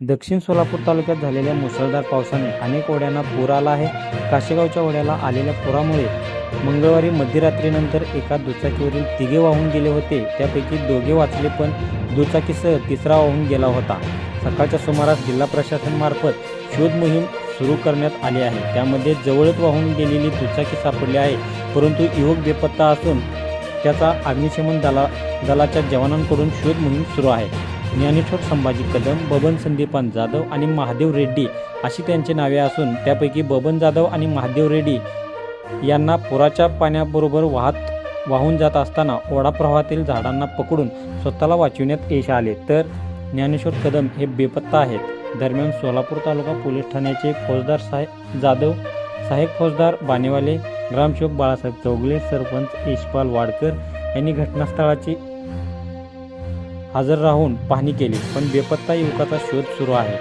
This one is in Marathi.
दक्षिण सोलापूर तालुक्यात झालेल्या मुसळधार पावसाने अनेक ओढ्यांना पूर आला आहे. काशेगावच्या ओढ्याला आलेल्या पुरामुळे मंगळवारी मध्यरात्रीनंतर एका दुचाकीवरील तिघे वाहून गेले होते. त्यापैकी दोघे वाचले पण दुचाकीसह तिसरा वाहून गेला होता. सकाळच्या सुमारास जिल्हा प्रशासनामार्फत शोध मोहीम सुरू करण्यात आली आहे. त्यामध्ये जवळच वाहून गेलेली दुचाकी सापडली आहे. परंतु युवक बेपत्ता असून त्याचा अग्निशमन दला दलाच्या जवानांकडून शोध मोहीम सुरू आहे. ज्ञानेश्वर संभाजी कदम बबन संदीपान जाधव आणि महादेव रेड्डी अशी त्यांची नावे असून त्यापैकी बबन जाधव आणि महादेव रेड्डी यांना पुराच्या पाण्याबरोबर वाहत वाहून जात असताना ओढा प्रवाहातील झाडांना पकडून स्वतःला वाचविण्यात यश आले. तर ज्ञानेश्वर कदम हे बेपत्ता आहेत. दरम्यान सोलापूर तालुका पोलीस ठाण्याचे फौजदार साहेब जाधव सहाय्यक फौजदार बानेवाले ग्रामसेवक बाळासाहेब चौगले सरपंच यशपाल वाडकर यांनी घटनास्थळाची हजर राहून पाहणी केली पण बेपत्ता युवकाचा शोध सुरू आहे.